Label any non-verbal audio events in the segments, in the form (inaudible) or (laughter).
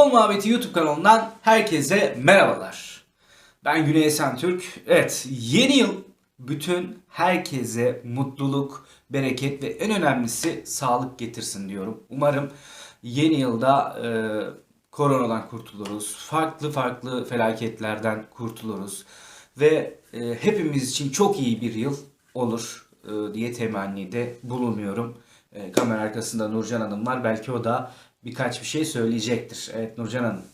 Futbol Muhabbeti YouTube kanalından herkese merhabalar. Ben Güney Esen Türk. Evet, yeni yıl bütün herkese mutluluk, bereket ve en önemlisi sağlık getirsin diyorum. Umarım yeni yılda e, koronadan kurtuluruz, farklı farklı felaketlerden kurtuluruz ve e, hepimiz için çok iyi bir yıl olur e, diye temennide bulunuyorum. E, kamera arkasında Nurcan Hanım var. Belki o da birkaç bir şey söyleyecektir. Evet Nurcan Hanım.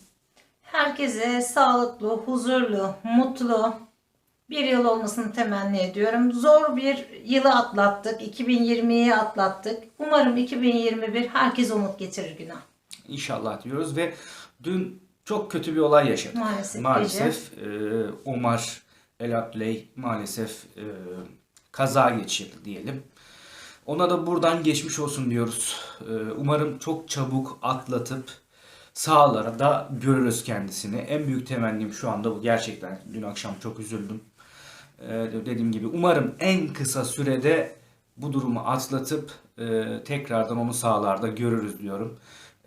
Herkese sağlıklı, huzurlu, mutlu bir yıl olmasını temenni ediyorum. Zor bir yılı atlattık. 2020'yi atlattık. Umarım 2021 herkese umut getirir günah. İnşallah diyoruz ve dün çok kötü bir olay yaşadık. Maalesef, Maalesef e, Omar El Abdüley maalesef e, kaza geçirdi diyelim. Ona da buradan geçmiş olsun diyoruz. E, umarım çok çabuk atlatıp sahalara da görürüz kendisini. En büyük temennim şu anda bu. Gerçekten dün akşam çok üzüldüm. E, dediğim gibi umarım en kısa sürede bu durumu atlatıp e, tekrardan onu sahalarda görürüz diyorum.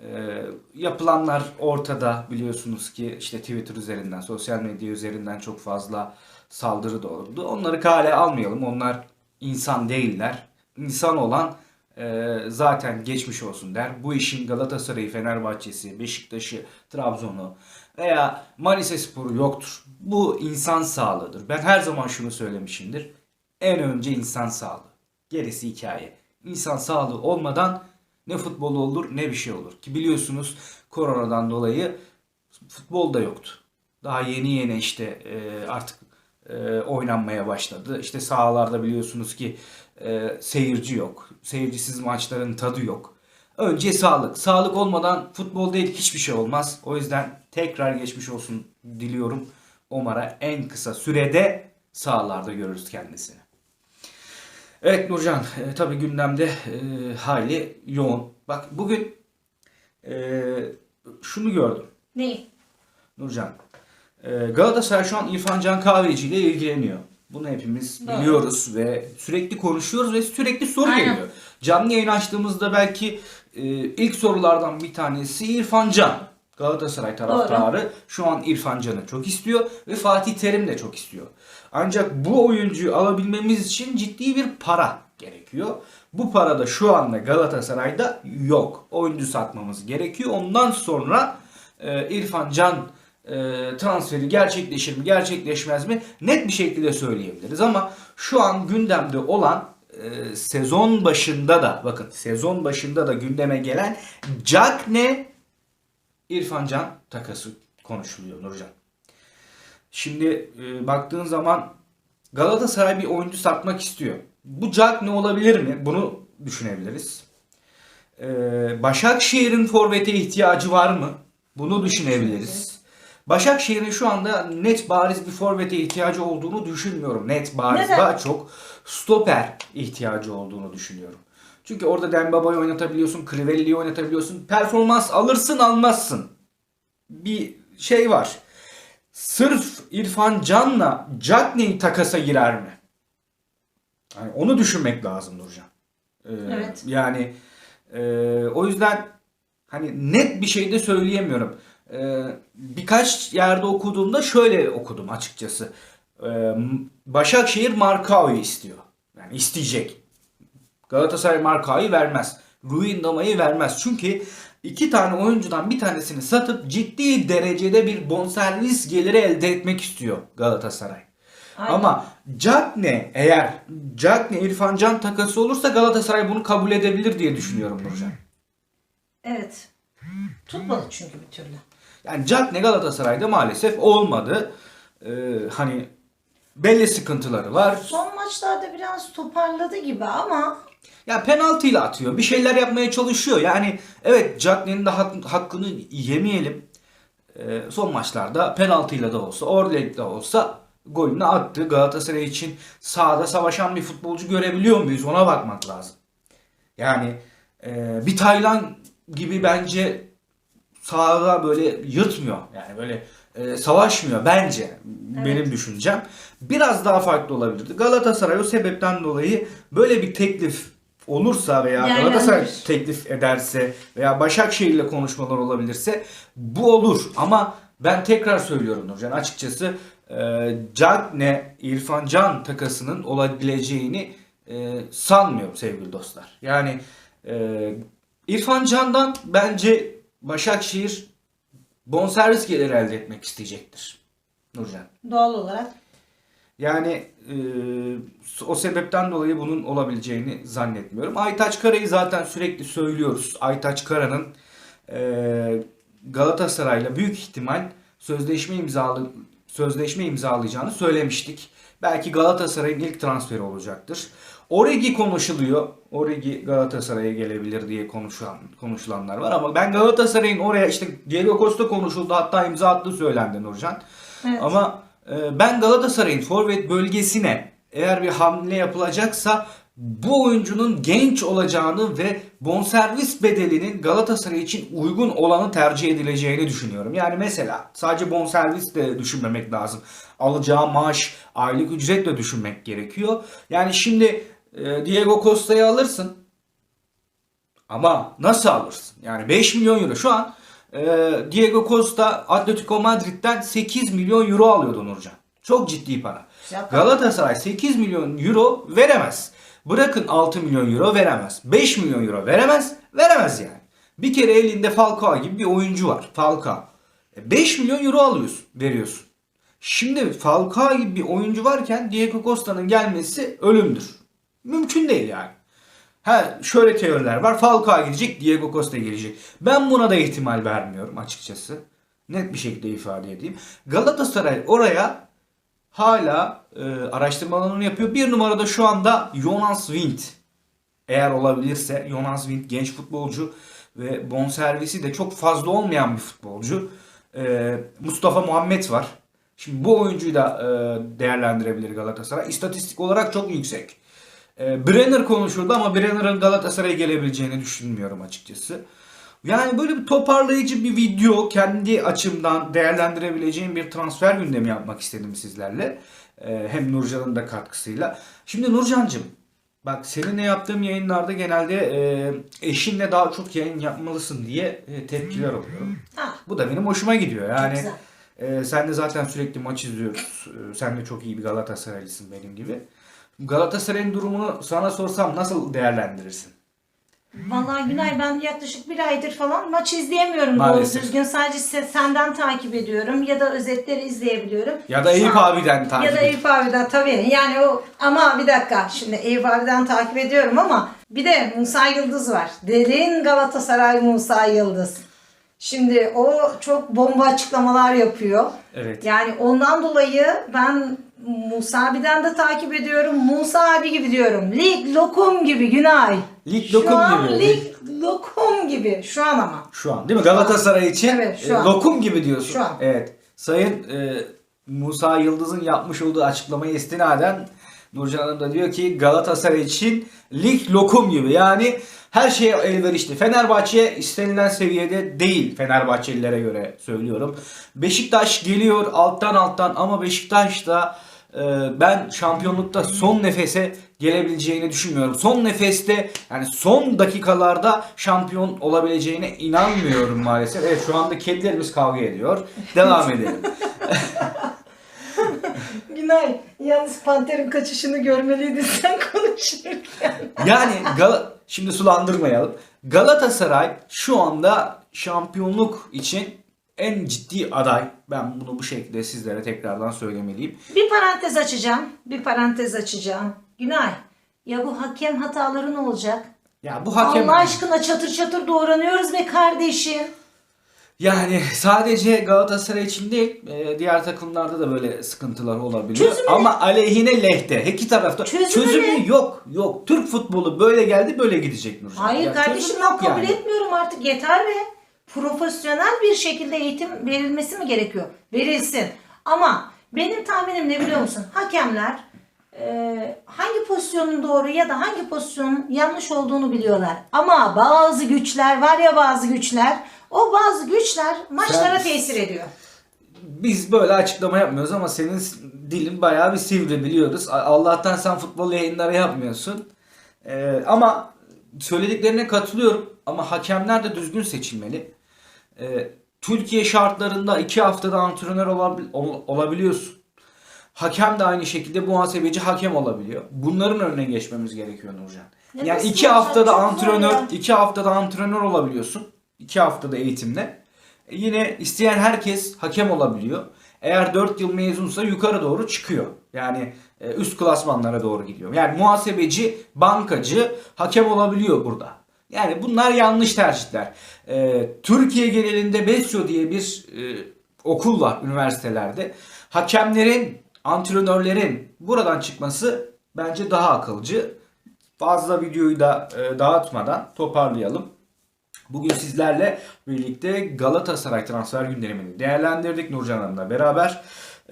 E, yapılanlar ortada biliyorsunuz ki işte Twitter üzerinden, sosyal medya üzerinden çok fazla saldırı da oldu. Onları kale almayalım. Onlar insan değiller. İnsan olan e, zaten geçmiş olsun der. Bu işin Galatasaray'ı, Fenerbahçe'si, Beşiktaş'ı, Trabzon'u veya Manisa Sporu yoktur. Bu insan sağlığıdır. Ben her zaman şunu söylemişimdir. En önce insan sağlığı. Gerisi hikaye. İnsan sağlığı olmadan ne futbol olur ne bir şey olur. Ki biliyorsunuz koronadan dolayı futbol da yoktu. Daha yeni yeni işte e, artık e, oynanmaya başladı. İşte sahalarda biliyorsunuz ki e, seyirci yok. Seyircisiz maçların tadı yok. Önce sağlık. Sağlık olmadan futbol değil hiçbir şey olmaz. O yüzden tekrar geçmiş olsun diliyorum. Omar'a en kısa sürede sahalarda görürüz kendisini. Evet Nurcan, e, tabii gündemde e, hayli yoğun. Bak bugün e, şunu gördüm Neyi? Nurcan. E, Galatasaray şu an İrfan Can Kahveci ile ilgileniyor. Bunu hepimiz Doğru. biliyoruz ve sürekli konuşuyoruz ve sürekli soru Aynen. geliyor. Canlı yayın açtığımızda belki e, ilk sorulardan bir tanesi İrfan Can. Galatasaray taraftarı şu an İrfan Can'ı çok istiyor ve Fatih Terim de çok istiyor. Ancak bu oyuncuyu alabilmemiz için ciddi bir para gerekiyor. Bu para da şu anda Galatasaray'da yok. Oyuncu satmamız gerekiyor. Ondan sonra e, İrfan Can e, transferi gerçekleşir mi gerçekleşmez mi net bir şekilde söyleyebiliriz. Ama şu an gündemde olan e, sezon başında da bakın sezon başında da gündeme gelen Cagne İrfan Can takası konuşuluyor Nurcan. Şimdi e, baktığın zaman Galatasaray bir oyuncu satmak istiyor. Bu Jack ne olabilir mi? Bunu düşünebiliriz. E, Başakşehir'in forvete ihtiyacı var mı? Bunu düşünebiliriz. Başakşehir'in şu anda net bariz bir forvete ihtiyacı olduğunu düşünmüyorum. Net bariz Neden? daha çok stoper ihtiyacı olduğunu düşünüyorum. Çünkü orada Dembaba'yı oynatabiliyorsun, Crivelli'yi oynatabiliyorsun. Performans alırsın almazsın. Bir şey var. Sırf İrfan Can'la Cagney takasa girer mi? Yani onu düşünmek lazım Nurcan. Ee, Evet. Yani e, o yüzden hani net bir şey de söyleyemiyorum. Ee, birkaç yerde okuduğumda şöyle okudum açıkçası. Ee, Başakşehir Markao'yu istiyor. Yani isteyecek. Galatasaray Markao'yu vermez. Ruindama'yı vermez. Çünkü iki tane oyuncudan bir tanesini satıp ciddi derecede bir bonservis geliri elde etmek istiyor Galatasaray. Aynen. Ama Cagne eğer Cagne İrfan Can takası olursa Galatasaray bunu kabul edebilir diye düşünüyorum Nurcan. Evet. Tutmadı çünkü bir türlü. Yani Cagne Galatasaray'da maalesef olmadı. Ee, hani belli sıkıntıları var. Son maçlarda biraz toparladı gibi ama Ya penaltıyla atıyor. Bir şeyler yapmaya çalışıyor. Yani evet Cagne'nin de hak- hakkını yemeyelim. Ee, son maçlarda penaltıyla da olsa, Orleg'de de olsa golünü attı. Galatasaray için sahada savaşan bir futbolcu görebiliyor muyuz? Ona bakmak lazım. Yani e, bir Taylan gibi bence sahada böyle yırtmıyor. Yani böyle e, savaşmıyor bence. Benim düşüncem. Biraz daha farklı olabilirdi. Galatasaray o sebepten dolayı böyle bir teklif olursa veya Değerlendirir. Galatasaray teklif ederse veya Başakşehir ile konuşmalar olabilirse bu olur. Ama ben tekrar söylüyorum Nurcan açıkçası e, Cagne İrfan Can takasının olabileceğini e, sanmıyorum sevgili dostlar. Yani e, İrfan Can'dan bence Başakşehir bonservis geliri elde etmek isteyecektir. Nurcan. Doğal olarak. Yani e, o sebepten dolayı bunun olabileceğini zannetmiyorum. Aytaç Kara'yı zaten sürekli söylüyoruz. Aytaç Kara'nın e, Galatasaray'la büyük ihtimal sözleşme imzalı sözleşme imzalayacağını söylemiştik. Belki Galatasaray'ın ilk transferi olacaktır. Origi konuşuluyor. Origi Galatasaray'a gelebilir diye konuşulan konuşulanlar var ama ben Galatasaray'ın oraya işte Diego Costa konuşuldu hatta imza attığı söylendi Nurcan. Evet. Ama e, ben Galatasaray'ın forvet bölgesine eğer bir hamle yapılacaksa bu oyuncunun genç olacağını ve bonservis bedelinin Galatasaray için uygun olanı tercih edileceğini düşünüyorum. Yani mesela sadece bonservis de düşünmemek lazım. Alacağı maaş, aylık ücret de düşünmek gerekiyor. Yani şimdi Diego Costa'yı alırsın. Ama nasıl alırsın? Yani 5 milyon euro. Şu an e, Diego Costa Atletico Madrid'den 8 milyon euro alıyordu Nurcan. Çok ciddi para. Galatasaray 8 milyon euro veremez. Bırakın 6 milyon euro veremez. 5 milyon euro veremez. Veremez yani. Bir kere elinde Falcao gibi bir oyuncu var. Falcao. E, 5 milyon euro alıyorsun, veriyorsun. Şimdi Falcao gibi bir oyuncu varken Diego Costa'nın gelmesi ölümdür. Mümkün değil yani. Ha şöyle teoriler var. Falcao gidecek, Diego Costa gelecek. Ben buna da ihtimal vermiyorum açıkçası. Net bir şekilde ifade edeyim. Galatasaray oraya hala e, araştırmalarını yapıyor. Bir numarada şu anda Jonas Wind. Eğer olabilirse Jonas Wind genç futbolcu ve bonservisi de çok fazla olmayan bir futbolcu. E, Mustafa Muhammed var. Şimdi bu oyuncuyu da e, değerlendirebilir Galatasaray. İstatistik olarak çok yüksek. E, Brenner konuşuldu ama Brenner'ın Galatasaray'a gelebileceğini düşünmüyorum açıkçası. Yani böyle bir toparlayıcı bir video kendi açımdan değerlendirebileceğim bir transfer gündemi yapmak istedim sizlerle. E, hem Nurcan'ın da katkısıyla. Şimdi Nurcan'cığım bak seninle yaptığım yayınlarda genelde e, eşinle daha çok yayın yapmalısın diye e, tepkiler alıyorum. Ha, Bu da benim hoşuma gidiyor. Yani e, sen de zaten sürekli maç izliyoruz. E, sen de çok iyi bir Galatasaraylısın benim gibi. Galatasaray'ın durumunu sana sorsam nasıl değerlendirirsin? Vallahi Günay ben yaklaşık bir aydır falan maç izleyemiyorum Maalesef. doğru düzgün. Sadece se- senden takip ediyorum ya da özetleri izleyebiliyorum. Ya da Şu Eyüp an- abiden takip Ya da. Eyüp abiden tabii. Yani o ama bir dakika şimdi Eyüp abiden takip ediyorum ama bir de Musa Yıldız var. Derin Galatasaray Musa Yıldız. Şimdi o çok bomba açıklamalar yapıyor. Evet. Yani ondan dolayı ben Musa abiden de takip ediyorum. Musa abi gibi diyorum. Lig lokum gibi Günay. Lig Şu lokum an gibi. lig lokum gibi. Şu an ama. Şu an değil mi? Galatasaray için Evet, şu e, an. lokum gibi diyorsun. Şu an. Evet. Sayın e, Musa Yıldız'ın yapmış olduğu açıklamayı istinaden Nurcan Hanım da diyor ki Galatasaray için lig lokum gibi. Yani her şeye elverişli. Fenerbahçe istenilen seviyede değil Fenerbahçelilere göre söylüyorum. Beşiktaş geliyor alttan alttan ama Beşiktaş da e, ben şampiyonlukta son nefese gelebileceğini düşünmüyorum. Son nefeste yani son dakikalarda şampiyon olabileceğine inanmıyorum maalesef. Evet şu anda kedilerimiz kavga ediyor. Devam (laughs) edelim. (laughs) Günay yalnız Panter'in kaçışını görmeliydin sen konuşurken. Yani Gal- şimdi sulandırmayalım. Galatasaray şu anda şampiyonluk için en ciddi aday. Ben bunu bu şekilde sizlere tekrardan söylemeliyim. Bir parantez açacağım. Bir parantez açacağım. Günay ya bu hakem hataları ne olacak? Ya bu hakem Allah aşkına çatır çatır doğranıyoruz be kardeşim. Yani sadece Galatasaray için değil, e, diğer takımlarda da böyle sıkıntılar olabiliyor. Çözümü Ama aleyhine lehte. İki tarafta Çözümü çözümü ne? yok. Yok. Türk futbolu böyle geldi, böyle gidecek Nurcan. Hayır Ya kardeşim çözüm ben yok kabul yani. etmiyorum artık yeter be. Profesyonel bir şekilde eğitim verilmesi mi gerekiyor? Verilsin. Ama benim tahminim ne biliyor musun? (clears throat) Hakemler e, hangi pozisyonun doğru ya da hangi pozisyonun yanlış olduğunu biliyorlar. Ama bazı güçler var ya bazı güçler o bazı güçler maçlara Sen- tesir ediyor. Biz böyle açıklama yapmıyoruz ama senin dilin bayağı bir sivri biliyoruz. A- Allah'tan sen futbol yayınları yapmıyorsun. Ee, ama söylediklerine katılıyorum ama hakemler de düzgün seçilmeli. Ee, Türkiye şartlarında iki haftada antrenör olabil- ol- olabiliyorsun. Hakem de aynı şekilde muhasebeci hakem olabiliyor. Bunların önüne geçmemiz gerekiyor Nurcan. Ne yani nasıl iki olacak? haftada Çok zor antrenör, ya. iki haftada antrenör olabiliyorsun. İki haftada eğitimle. E yine isteyen herkes hakem olabiliyor. Eğer 4 yıl mezunsa yukarı doğru çıkıyor. Yani e, üst klasmanlara doğru gidiyor. Yani muhasebeci, bankacı hakem olabiliyor burada. Yani bunlar yanlış tercihler. E, Türkiye genelinde BESYO diye bir okul var üniversitelerde. Hakemlerin, antrenörlerin buradan çıkması bence daha akılcı. Fazla videoyu da dağıtmadan toparlayalım. Bugün sizlerle birlikte Galatasaray transfer gündemini değerlendirdik Nurcan Hanım'la beraber.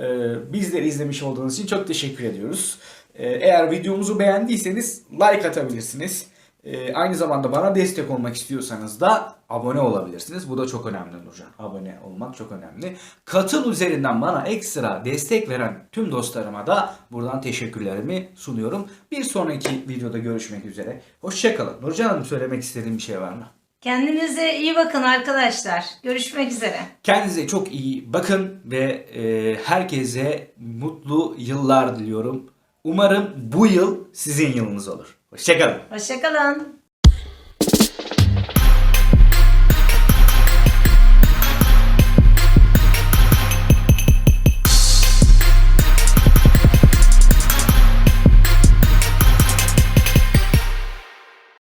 Ee, bizleri izlemiş olduğunuz için çok teşekkür ediyoruz. Ee, eğer videomuzu beğendiyseniz like atabilirsiniz. Ee, aynı zamanda bana destek olmak istiyorsanız da abone olabilirsiniz. Bu da çok önemli Nurcan. Abone olmak çok önemli. Katıl üzerinden bana ekstra destek veren tüm dostlarıma da buradan teşekkürlerimi sunuyorum. Bir sonraki videoda görüşmek üzere. Hoşçakalın. Nurcan Hanım söylemek istediğim bir şey var mı? Kendinize iyi bakın arkadaşlar. Görüşmek üzere. Kendinize çok iyi bakın ve e, herkese mutlu yıllar diliyorum. Umarım bu yıl sizin yılınız olur. Hoşçakalın. Hoşçakalın.